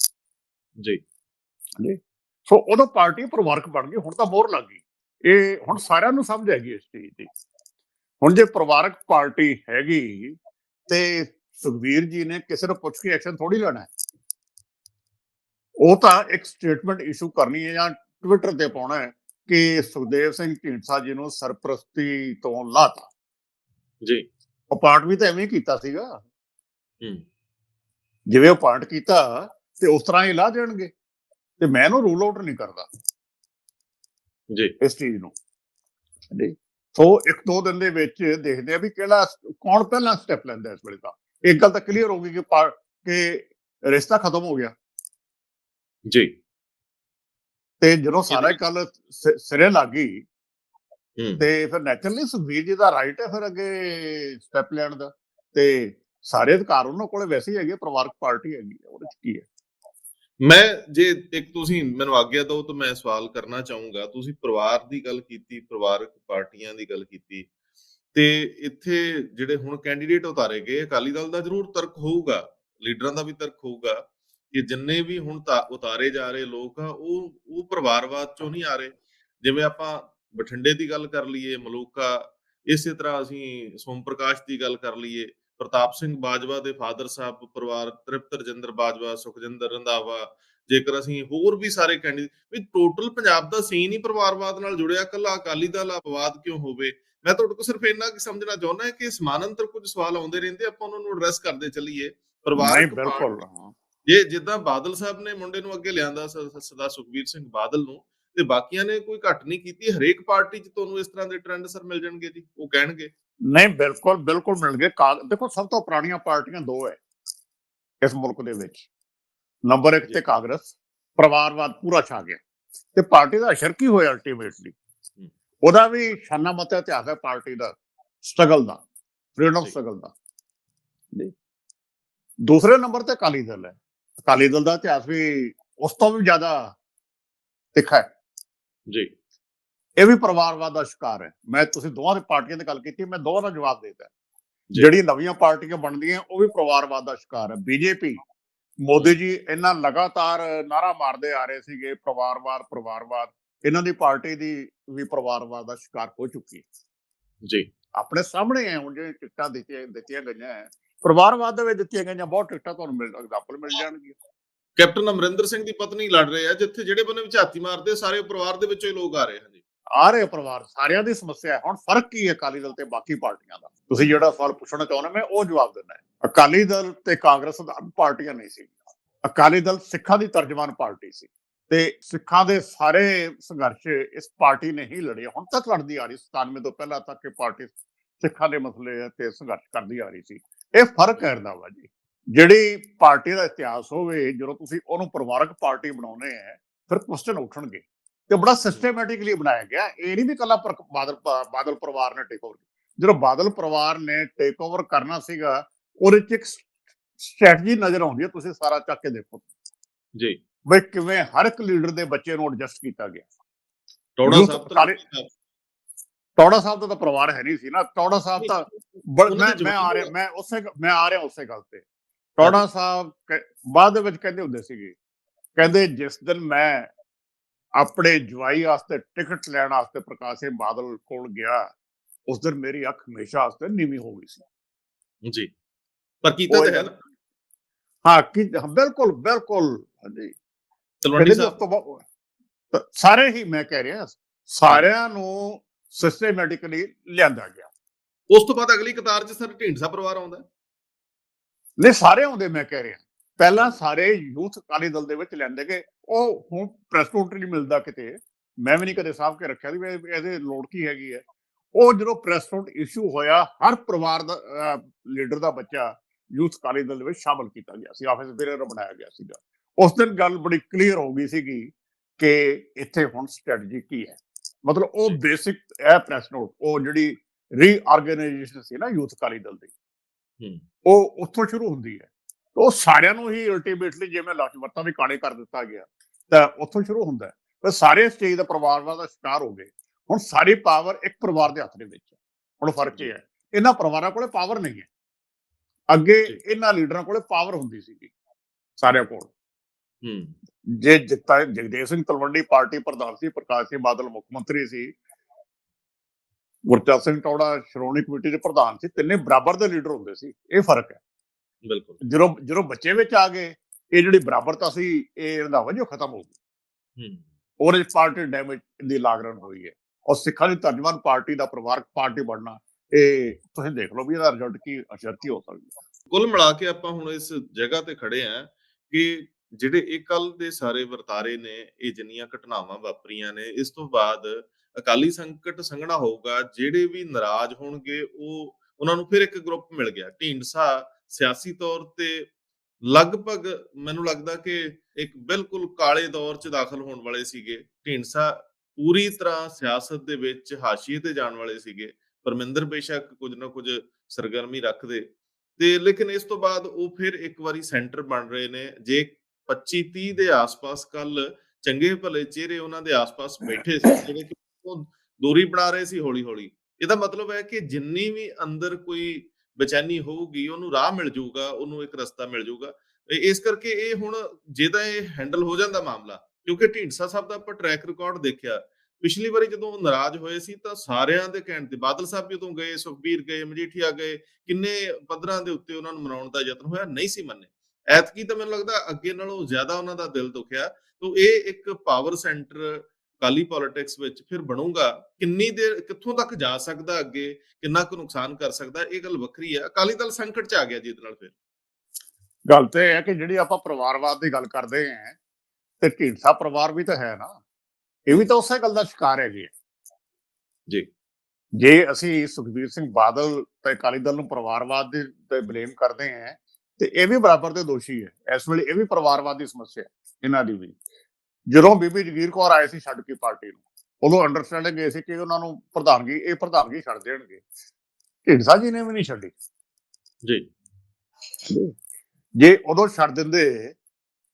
ਜੀ। ਸੋ ਉਦੋਂ ਪਾਰਟੀ ਪਰਿਵਾਰਕ ਬਣ ਗਈ ਹੁਣ ਤਾਂ ਮੋਹਰ ਲੱਗ ਗਈ। ਇਹ ਹੁਣ ਸਾਰਿਆਂ ਨੂੰ ਸਮਝ ਹੈਗੀ ਇਸ ਚੀਜ਼ ਦੀ। ਹੁਣ ਜੇ ਪਰਿਵਾਰਕ ਪਾਰਟੀ ਹੈਗੀ ਤੇ ਸੁਖਵੀਰ ਜੀ ਨੇ ਕਿਸੇ ਨੂੰ ਪੁੱਛ ਕੇ ਐਕਸ਼ਨ ਥੋੜੀ ਲੈਣਾ ਹੈ। ਉਹ ਤਾਂ ਇੱਕ ਸਟੇਟਮੈਂਟ ਇਸ਼ੂ ਕਰਨੀ ਹੈ ਜਾਂ ਟਵਿੱਟਰ ਤੇ ਪਾਉਣਾ ਹੈ ਕਿ ਸੁਖਦੇਵ ਸਿੰਘ ਢੀਂਡਸਾ ਜੀ ਨੂੰ ਸਰਪ੍ਰਸਤੀ ਤੋਂ ਲਾਤਾ। ਜੀ। ਉਹ ਪਾਰਟ ਵੀ ਤਾਂ ਐਵੇਂ ਕੀਤਾ ਸੀਗਾ। ਹੂੰ। ਜਿਵੇਂ ਉਹ ਪਾਰਟ ਕੀਤਾ ਤੇ ਉਸ ਤਰ੍ਹਾਂ ਹੀ ਲਾ ਦੇਣਗੇ। ਤੇ ਮੈਂ ਇਹਨੂੰ ਰੂਲ ਆਊਟ ਨਹੀਂ ਕਰਦਾ। ਜੀ। ਇਸ ਚੀਜ਼ ਨੂੰ। ਜੀ ਸੋ ਇੱਕ ਦੋ ਦਿਨ ਦੇ ਵਿੱਚ ਦੇਖਦੇ ਆ ਵੀ ਕਿਹੜਾ ਕੌਣ ਪਹਿਲਾਂ ਸਟੈਪ ਲੈਂਦਾ ਇਸ ਵੇਲੇ ਤਾਂ। ਇੱਕ ਗੱਲ ਤਾਂ ਕਲੀਅਰ ਹੋ ਗਈ ਕਿ ਕਿ ਰਿਸ਼ਤਾ ਖਤਮ ਹੋ ਗਿਆ। ਜੀ। ਤੇ ਜਦੋਂ ਸਾਰਾ ਕੱਲ ਸਿਰੇ ਲੱਗ ਗਈ ਤੇ ਫਿਰ ਨੈਚੁਰਲੀ ਸੁਖਬੀਰ ਜੀ ਦਾ ਰਾਈਟ ਹੈ ਫਿਰ ਅੱਗੇ ਸਟੈਪ ਲੈਣ ਦਾ। ਤੇ ਸਾਰੇ ਅਧਿਕਾਰ ਉਹਨਾਂ ਕੋਲੇ ਵੈਸੇ ਹੀ ਹੈਗੇ ਪਰਿਵਾਰਕ ਪਾਰਟੀ ਹੈਗੀ ਉਹਦੇ ਚ ਕੀ ਹੈ। ਮੈਂ ਜੇ ਇੱਕ ਤੁਸੀਂ ਮੈਨੂੰ ਆਗਿਆ ਦਿਓ ਤਾਂ ਮੈਂ ਸਵਾਲ ਕਰਨਾ ਚਾਹੂੰਗਾ। ਤੁਸੀਂ ਪਰਿਵਾਰ ਦੀ ਗੱਲ ਕੀਤੀ, ਪਰਿਵਾਰਕ ਪਾਰਟੀਆਂ ਦੀ ਗੱਲ ਕੀਤੀ। ਤੇ ਇੱਥੇ ਜਿਹੜੇ ਹੁਣ ਕੈਂਡੀਡੇਟ ਉਤਾਰੇ ਗਏ, ਅਕਾਲੀ ਦਲ ਦਾ ਜ਼ਰੂਰ ਤਰਕ ਹੋਊਗਾ, ਲੀਡਰਾਂ ਦਾ ਵੀ ਤਰਕ ਹੋਊਗਾ ਕਿ ਜਿੰਨੇ ਵੀ ਹੁਣ ਉਤਾਰੇ ਜਾ ਰਹੇ ਲੋਕ ਆ, ਉਹ ਉਹ ਪਰਿਵਾਰਵਾਦ ਚੋਂ ਨਹੀਂ ਆ ਰਹੇ। ਜਿਵੇਂ ਆਪਾਂ ਬਠਿੰਡੇ ਦੀ ਗੱਲ ਕਰ ਲਈਏ, ਮਲੂਕਾ, ਇਸੇ ਤਰ੍ਹਾਂ ਅਸੀਂ ਸੋਮ ਪ੍ਰਕਾਸ਼ ਦੀ ਗੱਲ ਕਰ ਲਈਏ। ਪ੍ਰਤਾਪ ਸਿੰਘ ਬਾਜਵਾ ਦੇ ਫਾਦਰ ਸਾਹਿਬ ਪਰਿਵਾਰ ਤ੍ਰਿਪਤ ਰਜਿੰਦਰ ਬਾਜਵਾ ਸੁਖਜਿੰਦਰ ਰੰਧਾਵਾ ਜੇਕਰ ਅਸੀਂ ਹੋਰ ਵੀ ਸਾਰੇ ਕੈਂਡੀਡੇਟ ਵੀ ਟੋਟਲ ਪੰਜਾਬ ਦਾ ਸੀਨ ਹੀ ਪਰਿਵਾਰਵਾਦ ਨਾਲ ਜੁੜਿਆ ਕੱਲਾ ਅਕਾਲੀ ਦਲ ਅਪਵਾਦ ਕਿਉਂ ਹੋਵੇ? ਮੈਂ ਤੁਹਾਡੇ ਕੋਲ ਸਿਰਫ ਇੰਨਾ ਕਿ ਸਮਝਣਾ ਚਾਹੁੰਦਾ ਹਾਂ ਕਿ ਸਮਾਨਾਂਤਰ ਕੁਝ ਸਵਾਲ ਆਉਂਦੇ ਰਹਿੰਦੇ ਆਪਾਂ ਉਹਨਾਂ ਨੂੰ ਐਡਰੈਸ ਕਰਦੇ ਚੱਲੀਏ। ਨਹੀਂ ਪਰਿਵਾਰਕ ਬਿਲਕੁਲ ਹਾਂ। ਜੇ ਜਿੱਦਾਂ ਬਾਦਲ ਸਾਹਿਬ ਨੇ ਮੁੰਡੇ ਨੂੰ ਅੱਗੇ ਲਿਆਂਦਾ ਸ- ਸ- ਸਰਦਾਰ ਸੁਖਬੀਰ ਸਿੰਘ ਬਾਦਲ ਨੂੰ ਤੇ ਬਾਕੀਆਂ ਨੇ ਕੋਈ ਘੱਟ ਨਹੀਂ ਕੀਤੀ ਹਰੇਕ ਪਾਰਟੀ 'ਚ ਤੁਹਾਨੂੰ ਇਸ ਤਰ੍ਹਾਂ ਦੇ ਟ੍ਰੈਂਡ ਸਰ ਮਿਲ ਜਾਣਗੇ ਜੀ ਉਹ ਕਹਿਣਗੇ। ਨਹੀਂ ਬਿਲਕੁਲ ਬਿਲਕੁਲ ਮਿਲ ਗਏ ਕਾ- ਦੇਖੋ ਸਭ ਤੋਂ ਪੁਰਾਣੀਆਂ ਪਾਰਟੀਆਂ ਦੋ ਹੈ ਇਸ ਮੁਲਕ ਦੇ ਵਿੱਚ ਨੰਬਰ 1 ਤੇ। ਕਾਂਗਰਸ ਪਰਿਵਾਰਵਾਦ ਪੂਰਾ ਛਾ ਗਿਆ ਤੇ ਪਾਰਟੀ ਦਾ ਅਸਰ ਕੀ ਹੋਇਆ ਅਲਟੀਮੇਟਲੀ। ਉਹਦਾ ਵੀ ਸ਼ਾਨਾ ਮਤ ਇਤਿਹਾਸ ਹੈ ਪਾਰਟੀ ਦਾ ਸਟਰਗਲ ਦਾ ਫਰੀडम। ਸਟਰਗਲ ਦਾ। ਦੂਸਰੇ ਨੰਬਰ ਤੇ ਅਕਾਲੀ ਦਲ ਹੈ ਅਕਾਲੀ ਦਲ ਦਾ ਇਤਿਹਾਸ ਵੀ ਉਸ ਤੋਂ ਵੀ ਜ਼ਿਆਦਾ ਤਿੱਖਾ ਹੈ ਜੀ ਇਹ ਵੀ ਪਰਿਵਾਰਵਾਦ ਦਾ ਸ਼ਿਕਾਰ ਹੈ। ਮੈਂ ਤੁਸੀਂ ਦੋਵਾਂ ਦੇ ਪਾਰਟੀਆਂ ਦੀ ਗੱਲ ਕੀਤੀ ਮੈਂ ਦੋਵਾਂ ਦਾ ਜਵਾਬ ਦੇਤਾ। ਜਿਹੜੀ ਨਵੀਆਂ ਪਾਰਟੀਆਂ ਬਣਦੀਆਂ ਉਹ ਵੀ ਪਰਿਵਾਰਵਾਦ ਦਾ ਸ਼ਿਕਾਰ ਹੈ। ਬੀਜੇਪੀ ਮੋਦੀ ਜੀ ਇਹਨਾਂ ਲਗਾਤਾਰ ਨਾਰਾ ਮਾਰਦੇ ਆ ਰਹੇ ਸੀਗੇ ਪਰਿਵਾਰਵਾਦ ਪਰਿਵਾਰਵਾਦ। ਇਹਨਾਂ ਦੀ ਪਾਰਟੀ ਦੀ ਵੀ ਪਰਿਵਾਰਵਾਦ ਦਾ ਸ਼ਿਕਾਰ ਹੋ ਚੁੱਕੀ ਹੈ। ਜੀ। ਆਪਣੇ ਸਾਹਮਣੇ ਹੈ ਹੁਣ ਜਿਹੜੇ ਟਿਕਟਾਂ ਦਿੱਤੀਆਂ ਦਿੱਤੀਆਂ ਗਈਆਂ ਹੈ ਪਰਿਵਾਰਵਾਦ ਦੇ ਵਿੱਚ ਦਿੱਤੀਆਂ ਗਈਆਂ ਬਹੁਤ ਟਿਕਟਾਂ ਤੁਹਾਨੂੰ ਮਿਲ ਐਗਜ਼ਾਮਪਲ ਮਿਲ ਜਾਣਗੀਆਂ। ਕੈਪਟਨ ਅਮਰਿੰਦਰ ਸਿੰਘ ਦੀ ਪਤਨੀ ਲੜ ਰਹੇ ਆ ਜਿੱਥੇ ਜਿਹੜੇ ਬੰਨੇ ਵੀ ਝਾਤੀ ਮਾਰਦੇ ਸਾਰੇ ਪਰਿਵਾਰ ਦੇ ਵਿੱਚੋਂ ਹੀ ਲੋਕ ਆ ਰਹੇ ਹਨ ਜੀ ਆ ਰਹੇ ਪਰਿਵਾਰ, ਸਾਰਿਆਂ ਦੀ ਸਮੱਸਿਆ ਹੈ। ਹੁਣ ਫ਼ਰਕ ਕੀ ਹੈ ਅਕਾਲੀ ਦਲ ਤੇ ਬਾਕੀ ਪਾਰਟੀਆਂ ਦਾ? ਤੁਸੀਂ ਜਿਹੜਾ ਸਵਾਲ ਪੁੱਛਣਾ ਚਾਹੁੰਦੇ ਮੈਂ ਉਹ ਜਵਾਬ ਦਿੰਦਾ ਅਕਾਲੀ ਦਲ ਤੇ ਕਾਂਗਰਸ ਦਾ ਪਾਰਟੀਆਂ ਨਹੀਂ ਸੀ। ਅਕਾਲੀ ਦਲ ਸਿੱਖਾਂ ਦੀ ਤਰਜਮਾਨ ਪਾਰਟੀ ਸੀ ਤੇ ਸਿੱਖਾਂ ਦੇ ਸਾਰੇ ਸੰਘਰਸ਼ ਇਸ ਪਾਰਟੀ ਨੇ ਹੀ ਲੜੇ। ਹੁਣ ਤੱਕ ਲੜਦੀ ਆ ਰਹੀ 97 ਤੋਂ ਪਹਿਲਾਂ ਤੱਕ ਇਹ ਪਾਰਟੀ ਸਿੱਖਾਂ ਦੇ ਮਸਲੇ ਤੇ ਸੰਘਰਸ਼ ਕਰਦੀ ਆ ਰਹੀ ਸੀ। ਇਹ ਫ਼ਰਕ ਕਰਦਾ ਵਾ ਜੀ। ਜਿਹੜੀ ਪਾਰਟੀ ਦਾ ਇਤਿਹਾਸ ਹੋਵੇ, ਜਦੋਂ ਤੁਸੀਂ ਉਹਨੂੰ ਪਰਿਵਾਰਕ ਪਾਰਟੀ ਬਣਾਉਨੇ ਹੈ ਫਿਰ ਕੁਐਸਚਨ ਉੱਠਣਗੇ। ਤੇ ਬੜਾ ਸਿਸਟਮੈਟਿਕਲੀ ਬਣਾਇਆ ਗਿਆ। ਇਹ ਨਹੀਂ ਵੀ ਕੱਲਾ ਬਾਦਲ ਬਾਦਲ ਪਰਿਵਾਰ ਨੇ ਟੇਕ ਓਵਰ ਜਦੋਂ ਬਾਦਲ ਪਰਿਵਾਰ ਨੇ ਟੇਕ ਓਵਰ ਕਰਨਾ ਸੀਗਾ ਉਹਦੇ ਚ ਇੱਕ ਸਟ੍ਰੈਟਜੀ ਨਜ਼ਰ ਆਉਂਦੀ ਹੈ ਤੁਸੀਂ ਸਾਰਾ ਚੱਕ ਕੇ ਦੇਖੋ। ਜੀ। ਬਈ ਕਿਵੇਂ ਹਰ ਇੱਕ ਲੀਡਰ ਦੇ ਬੱਚੇ ਨੂੰ ਐਡਜਸਟ ਕੀਤਾ ਗਿਆ। ਟੋੜਾ ਸਾਹਿਬ ਤਾਂ ਟੌੜਾ ਸਾਹਿਬ ਦਾ ਤਾਂ ਪਰਿਵਾਰ ਹੈ ਨਹੀਂ ਸੀ ਨਾ। ਟੌੜਾ ਸਾਹਿਬ ਤਾਂ ਮੈਂ ਮੈਂ ਆ ਰਿਹਾ ਮੈਂ ਉਸੇ ਮੈਂ ਆ ਰਿਹਾ ਉਸੇ ਗੱਲ ਤੇ। ਟੌੜਾ ਸਾਹਿਬ ਬਾਅਦ ਵਿੱਚ ਕਹਿੰਦੇ ਹੁੰਦੇ ਸੀਗੇ ਕਹਿੰਦੇ ਜਿਸ ਦਿਨ ਮੈਂ ਆਪਣੇ ਜਵਾਈ ਵਾਸਤੇ ਟਿਕਟ ਲੈਣ ਵਾਸਤੇ ਪ੍ਰਕਾਸ਼ ਸਿੰਘ ਬਾਦਲ ਕੋਲ ਗਿਆ ਉਸ ਦਿਨ ਮੇਰੀ ਅੱਖ ਹਮੇਸ਼ਾ ਵਾਸਤੇ ਨੀਵੀਂ ਹੋ ਗਈ ਸੀ। ਜੀ। ਪਰ ਕੀਤਾ ਤਾਂ ਹੈ ਨਾ? ਹਾਂ ਕਿ ਬਿਲਕੁਲ ਬਿਲਕੁਲ ਹਾਂਜੀ। ਤਲਵੰਡੀ ਸਾਹਿਬ ਸਾਰੇ ਹੀ ਮੈਂ ਕਹਿ ਰਿਹਾ ਸਾਰਿਆਂ ਨੂੰ ਸਿਸਟਮੈਟਿਕਲੀ ਲਿਆਂਦਾ ਗਿਆ। ਉਸ ਤੋਂ ਬਾਅਦ ਅਗਲੀ ਕਤਾਰ 'ਚ ਸਰ ਢੀਂਡਸਾ ਪਰਿਵਾਰ ਆਉਂਦਾ। ਨਹੀਂ ਸਾਰੇ ਆਉਂਦੇ ਮੈਂ ਕਹਿ ਰਿਹਾ। ਪਹਿਲਾਂ ਸਾਰੇ ਯੂਥ ਅਕਾਲੀ ਦਲ ਦੇ ਵਿੱਚ ਲੈਂਦੇ ਗਏ। ਉਹ ਹੁਣ ਪ੍ਰੈਸ ਨੋਟ ਨਹੀਂ ਮਿਲਦਾ ਕਿਤੇ। ਮੈਂ ਵੀ ਨਹੀਂ ਕਦੇ ਸਾਫ਼ ਕੇ ਰੱਖਿਆ ਵੀ ਇਹ- ਇਹਦੇ ਲੋੜ ਕੀ ਹੈਗੀ ਹੈ। ਉਹ ਜਦੋਂ ਪ੍ਰੈਸ ਨੋਟ ਇਸ਼ੂ ਹੋਇਆ ਹਰ ਪਰਿਵਾਰ ਦਾ ਲੀਡਰ ਦਾ ਬੱਚਾ ਯੂਥ ਅਕਾਲੀ ਦਲ ਦੇ ਵਿੱਚ ਸ਼ਾਮਲ ਕੀਤਾ ਗਿਆ ਸੀ। ਆਫਿਸ ਬੇਰਰ ਬਣਾਇਆ ਗਿਆ ਸੀਗਾ। ਉਸ ਦਿਨ ਗੱਲ ਬੜੀ ਕਲੀਅਰ ਹੋ ਗਈ ਸੀਗੀ ਕਿ ਇੱਥੇ ਹੁਣ ਸਟ੍ਰੈਟਜੀ ਕੀ ਹੈ। ਮਤਲਬ ਉਹ ਬੇਸਿਕ ਇਹ ਪ੍ਰੈਸ ਨੋਟ ਉਹ ਜਿਹੜੀ ਰੀਆਰਗੇਨਾਈਜੇਸ਼ਨ ਸੀ ਨਾ ਯੂਥ ਅਕਾਲੀ ਦਲ ਦੀ ਉਹ ਉੱਥੋਂ ਸ਼ੁਰੂ ਹੁੰਦੀ ਹੈ। ਉਹ ਸਾਰਿਆਂ ਨੂੰ ਹੀ ਅਲਟੀਮੇਟਲੀ ਜਿਵੇਂ ਲਾਜਵਰਤਾ ਵੀ ਕਾਣੇ ਕਰ ਦਿੱਤਾ ਗਿਆ ਤਾਂ ਉੱਥੋਂ ਸ਼ੁਰੂ ਹੁੰਦਾ ਪਰ ਸਾਰੇ ਸਟੇਜ ਦਾ ਪਰਿਵਾਰਵਾਦ ਦਾ ਸ਼ਿਕਾਰ ਹੋ ਗਏ। ਹੁਣ ਸਾਰੀ ਪਾਵਰ ਇੱਕ ਪਰਿਵਾਰ ਦੇ ਹੱਥ ਦੇ ਵਿੱਚ ਹੁਣ ਫ਼ਰਕ ਇਹ ਹੈ ਇਹਨਾਂ ਪਰਿਵਾਰਾਂ ਕੋਲੇ ਪਾਵਰ ਨਹੀਂ ਹੈ। ਅੱਗੇ। ਇਹਨਾਂ ਲੀਡਰਾਂ ਕੋਲੇ ਪਾਵਰ ਹੁੰਦੀ ਸੀਗੀ ਸਾਰਿਆਂ ਕੋਲ। ਹੂੰ। ਜੇ ਜਿੱਤਾ ਜਗਦੇਵ ਸਿੰਘ ਤਲਵੰਡੀ ਪਾਰਟੀ ਪ੍ਰਧਾਨ ਸੀ ਪ੍ਰਕਾਸ਼ ਸਿੰਘ ਬਾਦਲ ਮੁੱਖ ਮੰਤਰੀ ਸੀ ਗੁਰਚਰਨ ਸਿੰਘ ਟੌੜਾ ਸ਼੍ਰੋਮਣੀ ਕਮੇਟੀ ਦੇ ਪ੍ਰਧਾਨ ਸੀ ਤਿੰਨੇ ਬਰਾਬਰ ਦੇ ਲੀਡਰ ਹੁੰਦੇ ਸੀ। ਇਹ ਫ਼ਰਕ ਹੈ। ਬਿਲਕੁਲ। ਜਦੋਂ ਜਦੋਂ ਬੱਚੇ ਵਿੱਚ ਆ ਗਏ ਇਹ ਜਿਹੜੀ ਬਰਾਬਰਤਾ ਸੀ ਇਹ ਰੰਧਾਵਾ ਜੀ ਖਤਮ ਹੋ ਗਈ। ਹੂੰ। ਇਸ ਪਾਰਟੀ ਡੈਮੇਜ ਦੀ ਲਾਗਰਨ ਹੋਈ ਹੈ। ਔਰ ਸਿੱਖਾਂ ਦੀ ਤਰਜਮਾਨ ਪਾਰਟੀ ਦਾ ਪਰਿਵਾਰਕ ਪਾਰਟੀ ਬਣਨਾ ਇਹ ਤੁਸੀਂ ਦੇਖ ਲਓ ਵੀ ਇਹਦਾ ਰਿਜ਼ਲਟ ਕੀ ਅਸਰ ਕੀ ਹੋ ਸਕਦਾ ਕੁੱਲ ਮਿਲਾ ਕੇ ਆਪਾਂ ਹੁਣ ਇਸ ਜਗ੍ਹਾ ਤੇ ਖੜੇ ਆ ਕਿ ਜਿਹੜੇ ਇਹ ਕੱਲ ਦੇ ਸਾਰੇ ਵਰਤਾਰੇ ਨੇ ਇਹ ਜਿੰਨੀਆਂ ਘਟਨਾਵਾਂ ਵਾਪਰੀਆਂ ਨੇ ਇਸ ਤੋਂ ਬਾਅਦ ਅਕਾਲੀ ਸੰਕਟ ਸੰਘਣਾ ਹੋਊਗਾ ਜਿਹੜੇ ਵੀ ਨਾਰਾਜ਼ ਹੋਣਗੇ ਉਹ ਉਹਨਾਂ ਨੂੰ ਫਿਰ ਇੱਕ ਗਰੁੱਪ ਮਿਲ ਗਿਆ ਢੀਂਡਸਾ ਸਿਆਸੀ ਤੌਰ ਤੇ ਲਗਭਗ ਮੈਨੂੰ ਲੱਗਦਾ ਕਿ ਇੱਕ ਬਿਲਕੁਲ ਕਾਲੇ ਦੌਰ 'ਚ ਦਾਖਲ ਹੋਣ ਵਾਲੇ ਸੀਗੇ। ਢੀਂਡਸਾ ਪੂਰੀ ਤਰ੍ਹਾਂ ਸਿਆਸਤ ਦੇ ਵਿੱਚ ਹਾਸ਼ੀਏ ਤੇ ਜਾਣ ਵਾਲੇ ਸੀਗੇ। ਪਰਮਿੰਦਰ ਬੇਸ਼ੱਕ ਕੁਝ ਨਾ ਕੁਝ ਸਰਗਰਮੀ ਰੱਖਦੇ। ਤੇ ਲੇਕਿਨ ਇਸ ਤੋਂ ਬਾਅਦ ਉਹ ਫਿਰ ਇੱਕ ਵਾਰੀ ਸੈਂਟਰ ਬਣ ਰਹੇ ਨੇ। ਜੇ 25 30 ਦੇ ਆਸ-ਪਾਸ ਕੱਲ ਚੰਗੇ ਭਲੇ ਚਿਹਰੇ ਉਹਨਾਂ ਦੇ ਆਸ-ਪਾਸ ਬੈਠੇ ਸੀ ਜਿਹੜੇ ਕਿ ਉਹ ਦੂਰੀ ਬਣਾ ਰਹੇ ਸੀ ਹੌਲੀ-ਹੌਲੀ। ਇਹਦਾ ਮਤਲਬ ਹੈ ਕਿ ਜਿੰਨੀ ਵੀ ਅੰਦਰ ਕੋਈ ਬੇਚੈਨੀ ਹੋਊਗੀ, ਉਹਨੂੰ ਰਾਹ ਮਿਲ ਜਾਊਗਾ, ਉਹਨੂੰ ਇੱਕ ਰਸਤਾ ਮਿਲ ਜਾਊਗਾ। ਇਸ ਕਰਕੇ ਇਹ ਹੁਣ ਜੇ ਤਾਂ ਇਹ ਹੈਂਡਲ ਹੋ ਜਾਂਦਾ ਮਾਮਲਾ, ਕਿਉਂਕਿ ਢੀਂਡਸਾ ਸਾਹਿਬ ਦਾ ਆਪਾਂ ਟਰੈਕ ਰਿਕਾਰਡ ਦੇਖਿਆ। ਪਿਛਲੀ ਵਾਰੀ ਜਦੋਂ ਉਹ ਨਾਰਾਜ਼ ਹੋਏ ਸੀ ਤਾਂ ਸਾਰਿਆਂ ਦੇ ਕਹਿਣ ਤੇ, ਬਾਦਲ ਸਾਹਿਬ ਜਦੋਂ ਗਏ, ਸੁਖਬੀਰ ਗਏ, ਮਜੀਠੀਆ ਗਏ, ਕਿੰਨੇ ਪੱਧਰਾਂ ਦੇ ਉੱਤੇ ਉਹਨਾਂ ਨੂੰ ਮਨਾਉਣ ਦਾ ਯਤਨ ਹੋਇਆ, ਨਹੀਂ ਸੀ ਮੰਨੇ। ਐਤਕੀ ਤਾਂ ਮੈਨੂੰ ਲੱਗਦਾ ਅੱਗੇ ਨਾਲੋਂ ਜ਼ਿਆਦਾ ਉਹਨਾਂ ਦਾ ਦਿਲ ਦੁਖਿਆ। ਤੋਂ ਇਹ ਇੱਕ ਪਾਵਰ ਸੈਂਟਰ ਕਾਲੀ ਪੋਲਿਟਿਕਸ ਵਿੱਚ ਫਿਰ ਬਣੂਗਾ ਕਿੰਨੀ ਦੇਰ ਕਿੱਥੋਂ ਤੱਕ ਜਾ ਸਕਦਾ ਅੱਗੇ ਕਿੰਨਾ ਕੁ ਨੁਕਸਾਨ ਕਰ ਸਕਦਾ ਇਹ ਗੱਲ ਵੱਖਰੀ ਹੈ। ਅਕਾਲੀ ਦਲ ਸੰਕਟ ਚ ਆ ਗਿਆ ਜੀ ਇਹਦੇ ਨਾਲ ਫਿਰ। ਗੱਲ ਤੇ ਇਹ ਹੈ ਕਿ ਜਿਹੜੀ ਆਪਾਂ ਪਰਿਵਾਰਵਾਦ ਦੀ ਗੱਲ ਕਰਦੇ ਆਂ ਤੇ ਢੀਂਡਸਾ ਪਰਿਵਾਰ ਵੀ ਤਾਂ ਹੈ ਨਾ ਇਹ ਵੀ ਤਾਂ ਉਸੇ ਗੱਲ ਦਾ ਸ਼ਿਕਾਰ ਹੈਗੇ ਆ। ਜੀ। ਜੇ ਅਸੀਂ ਸੁਖਬੀਰ ਸਿੰਘ ਬਾਦਲ ਤੇ ਅਕਾਲੀ ਦਲ ਨੂੰ ਪਰਿਵਾਰਵਾਦ ਦੇ ਤੇ ਬਲੇਮ ਕਰਦੇ ਆਂ ਤੇ ਇਹ ਵੀ ਬਰਾਬਰ ਦੇ ਦੋਸ਼ੀ ਹੈ। ਇਸ ਵੇਲੇ ਇਹ ਵੀ ਪਰਿਵਾਰਵਾਦ ਦੀ ਸਮੱਸਿਆ ਹੈ ਇਹਨਾਂ ਦੀ ਵੀ। ਜਦੋਂ ਬੀਬੀ ਜਗੀਰ ਕੌਰ ਆਏ ਸੀ ਛੱਡ ਕੇ ਪਾਰਟੀ ਨੂੰ ਉਦੋਂ ਅੰਡਰਸਟੈਂਡਿੰਗ ਇਹ ਸੀ ਕਿ ਉਹਨਾਂ ਨੂੰ ਪ੍ਰਧਾਨਗੀ ਇਹ ਪ੍ਰਧਾਨਗੀ ਛੱਡ ਦੇਣਗੇ। ਢੀਂਡਸਾ ਜੀ ਨੇ ਵੀ ਨਹੀਂ ਛੱਡੀ। ਜੀ। ਜੇ ਉਦੋਂ ਛੱਡ ਦਿੰਦੇ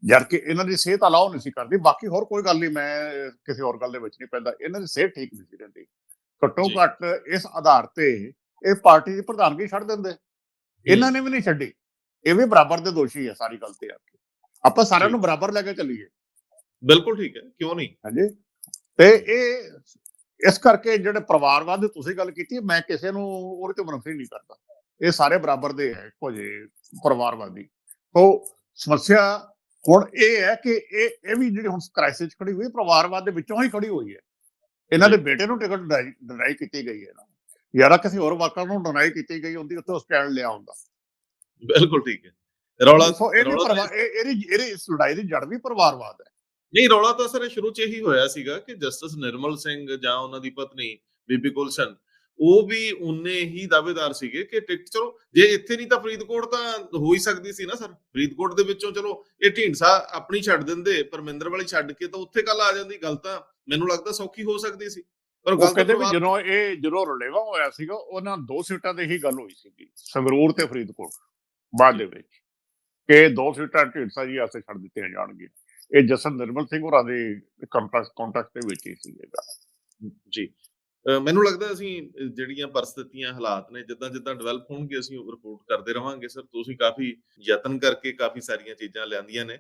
ਜਦ ਕਿ ਇਹਨਾਂ ਦੀ ਸਿਹਤ ਅਲਾਉ ਨਹੀਂ ਸੀ ਕਰਦੀ। ਬਾਕੀ ਹੋਰ ਕੋਈ ਗੱਲ ਨਹੀਂ ਮੈਂ ਕਿਸੇ ਹੋਰ ਗੱਲ ਦੇ ਵਿੱਚ ਨਹੀਂ ਪੈਂਦਾ। ਇਹਨਾਂ ਦੀ ਸਿਹਤ ਠੀਕ ਨਹੀਂ ਸੀ ਰਹਿੰਦੀ। ਘੱਟੋ। ਘੱਟ ਇਸ ਆਧਾਰ ਤੇ ਇਹ ਪਾਰਟੀ ਦੀ ਪ੍ਰਧਾਨਗੀ ਛੱਡ ਦਿੰਦੇ। ਇਹਨਾਂ ਨੇ ਵੀ ਨਹੀਂ ਛੱਡੀ। ਇਹ ਵੀ ਬਰਾਬਰ ਦੇ ਦੋਸ਼ੀ ਹੈ ਸਾਰੀ ਗੱਲ ਤੇ ਆ ਕੇ। ਆਪਾਂ ਸਾਰਿਆਂ। ਨੂੰ ਬਰਾਬਰ ਲੈ ਕੇ ਚੱਲੀਏ। ਬਿਲਕੁਲ ਠੀਕ ਹੈ ਕਿਉਂ ਨਹੀਂ? ਹਾਂਜੀ। ਤੇ ਇਹ ਇਸ ਕਰਕੇ ਜਿਹੜੇ ਪਰਿਵਾਰਵਾਦ ਦੀ ਤੁਸੀਂ ਗੱਲ ਕੀਤੀ ਮੈਂ ਕਿਸੇ ਨੂੰ ਉਹਦੇ ਤੇ ਮਨਫੀ ਨਹੀਂ ਕਰਦਾ। ਇਹ ਸਾਰੇ ਬਰਾਬਰ ਦੇ ਹੈ ਜਿਹੇ ਪਰਿਵਾਰਵਾਦੀ। ਤੋਂ ਸਮੱਸਿਆ ਹੁਣ ਇਹ ਹੈ ਕਿ ਇਹ ਇਹ ਵੀ ਜਿਹੜੀ ਹੁਣ ਕ੍ਰਾਈਸਿਸ ਖੜੀ ਹੋਈ ਪਰਿਵਾਰਵਾਦ ਦੇ ਵਿੱਚੋਂ ਹੀ ਖੜੀ ਹੋਈ ਹੈ। ਇਹਨਾਂ ਦੇ ਬੇਟੇ ਨੂੰ ਟਿਕਟ ਡਿਨਾਈ ਕੀਤੀ ਗਈ ਹੈ ਨਾ। ਯਾਰਾ ਕਿਸੇ ਹੋਰ ਵਾਕਾਂ ਨੂੰ ਡਿਨਾਈ ਕੀਤੀ ਗਈ ਹੁੰਦੀ ਉੱਥੇ ਸਟੈਂਡ ਲਿਆ ਹੁੰਦਾ। ਬਿਲਕੁਲ ਠੀਕ ਹੈ। ਰੌਲਾ ਸੋ ਇਹ ਵੀ ਪਰਿਵਾਰ ਇਹ- ਇਹਦੀ ਲੜਾਈ ਦੀ ਜੜ ਵੀ ਪਰਿਵਾਰਵਾਦ ਹੈ। ਨਹੀਂ ਰੌਲਾ ਤਾਂ ਸਰ ਸ਼ੁਰੂ 'ਚ ਇਹੀ ਹੋਇਆ ਸੀਗਾ ਕਿ ਜਸਟਿਸ ਨਿਰਮਲ ਸਿੰਘ ਜਾਂ ਉਹਨਾਂ ਦੀ ਪਤਨੀ ਬੀਬੀ ਗੁਲਸ਼ਨ ਉਹ ਵੀ ਉਨੇ ਹੀ ਦਾਅਵੇਦਾਰ ਸੀਗੇ ਕਿ ਟਿਕਟ ਚਲੋ ਜੇ ਇੱਥੇ ਨਹੀਂ ਤਾਂ ਫਰੀਦਕੋਟ ਤਾਂ ਹੋ ਹੀ ਸਕਦੀ ਸੀ ਨਾ ਸਰ। ਫਰੀਦਕੋਟ ਦੇ ਵਿੱਚੋਂ ਚਲੋ ਇਹ ਢੀਂਡਸਾ ਆਪਣੀ ਛੱਡ ਦਿੰਦੇ ਪਰਮਿੰਦਰ ਵਾਲੀ ਛੱਡ ਕੇ ਤਾਂ ਉੱਥੇ ਕੱਲ ਆ ਜਾਂਦੀ ਗੱਲ ਤਾਂ ਮੈਨੂੰ ਲੱਗਦਾ ਸੌਖੀ ਹੋ ਸਕਦੀ ਸੀ। ਪਰ ਗੱਲ ਕਹਿੰਦੇ ਵੀ ਜਦੋਂ ਇਹ ਜਦੋਂ ਰਲੇਵਾ ਹੋਇਆ ਸੀਗਾ ਉਹਨਾਂ ਦੋ ਸੀਟਾਂ ਤੇ ਹੀ ਗੱਲ ਹੋਈ ਸੀਗੀ ਸੰਗਰੂਰ ਤੇ ਫਰੀਦਕੋਟ ਬਾਅਦ ਦੇ ਵਿੱਚ ਕਿ ਦੋ ਸੀਟਾਂ ਢੀਂਡਸਾ ਜੀ ਆਸੇ ਛੱਡ ਦਿੱਤੀਆਂ ਜਾਣਗੀਆਂ। ਇਹ ਜਸਨ ਨਿਰਮਲ ਸਿੰਘ ਹੋਰਾਂ ਦੇ ਕੰਟੈਕਟ ਕੰਟੈਕਟ ਦੇ ਵਿੱਚ ਹੀ ਸੀਗਾ ਜੀ। ਮੈਨੂੰ ਲੱਗਦਾ ਅਸੀਂ ਜਿਹੜੀਆਂ ਪਰਸਥਿਤੀਆਂ, ਹਾਲਾਤ ਨੇ, ਜਿੱਦਾਂ ਜਿੱਦਾਂ ਡਿਵੈਲਪ ਹੋਣਗੇ, ਅਸੀਂ ਰਿਪੋਰਟ ਕਰਦੇ ਰਵਾਂਗੇ ਸਰ ਤੁਸੀਂ ਕਾਫੀ ਯਤਨ ਕਰਕੇ ਕਾਫੀ ਸਾਰੀਆਂ ਚੀਜ਼ਾਂ ਲਿਆਂਦੀਆਂ ਨੇ।